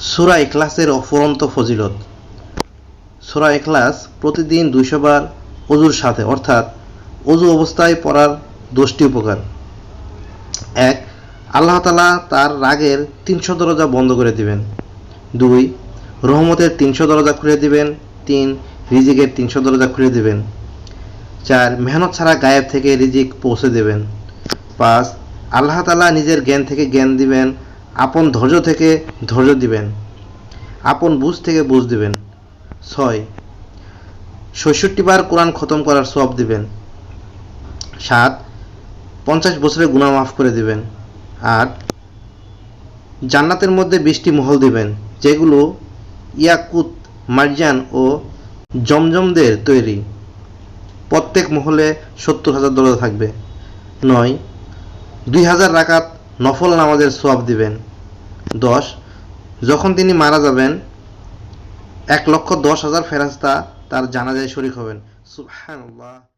সুরা এখলাসের অফুরন্ত ফজিলত। সুরা এখলাস প্রতিদিন দুইশো বার অজুর সাথে, অর্থাৎ অজু অবস্থায় পড়ার দশটি উপকার। এক, আল্লাহ তালা তার রাগের তিনশো দরজা বন্ধ করে দিবেন। দুই, রহমতের তিনশো দরজা খুলে দিবেন। তিন, রিজিকের তিনশো দরজা খুলে দিবেন। চার, মেহনত ছাড়া গায়েব থেকে রিজিক পৌঁছে দেবেন। পাঁচ, আল্লাহ তালা নিজের জ্ঞান থেকে জ্ঞান দিবেন। আপন ধৈর্য থেকে ধৈর্য দিবেন। আপন বুঝ থেকে বুঝ দিবেন। ছয়, ছয়ষট্টি বার কোরআন খতম করার সব দিবেন। সাত, পঞ্চাশ বছরের গুণা মাফ করে দিবেন। আট, জান্নাতের মধ্যে বৃষ্টি মহল দিবেন, যেগুলো ইয়াকুত মার্জান ও জমজমদের তৈরি। প্রত্যেক মহলে সত্তর হাজার ডলার থাকবে। নয়, দুই হাজার রাকাত নফল নামাজের সোয়াব দিবেন। দশ। যখন তিনি মারা যাবেন, এক লক্ষ দশ হাজার ফেরাস্তা তার জানাজায় শরিক হবেন। সুবহানাল্লাহ।